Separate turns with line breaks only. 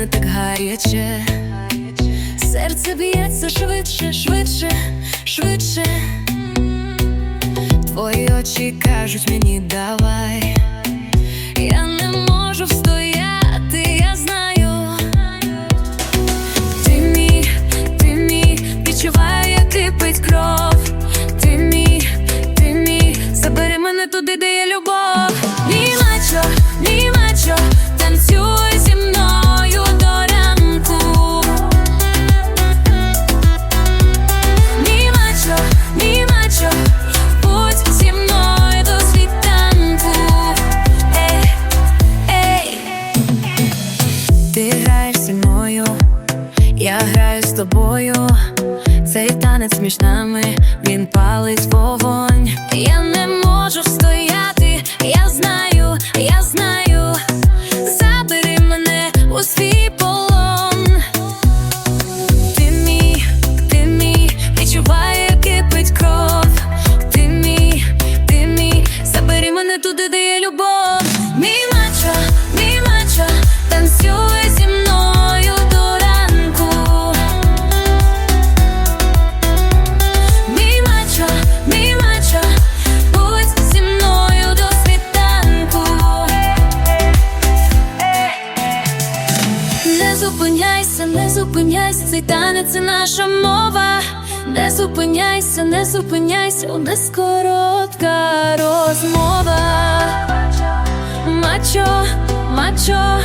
мене так гаряче, серце б'ється швидше, швидше, швидше. Твої очі кажуть мені давай. Ти граєш зі мною, я граю з тобою. Цей танець між нами, він палить вогонь. Я не можу встояти, зупиняйся, цей танець це наша мова. Не зупиняйся, не зупиняйся, у нас коротка розмова. Мачо, мачо,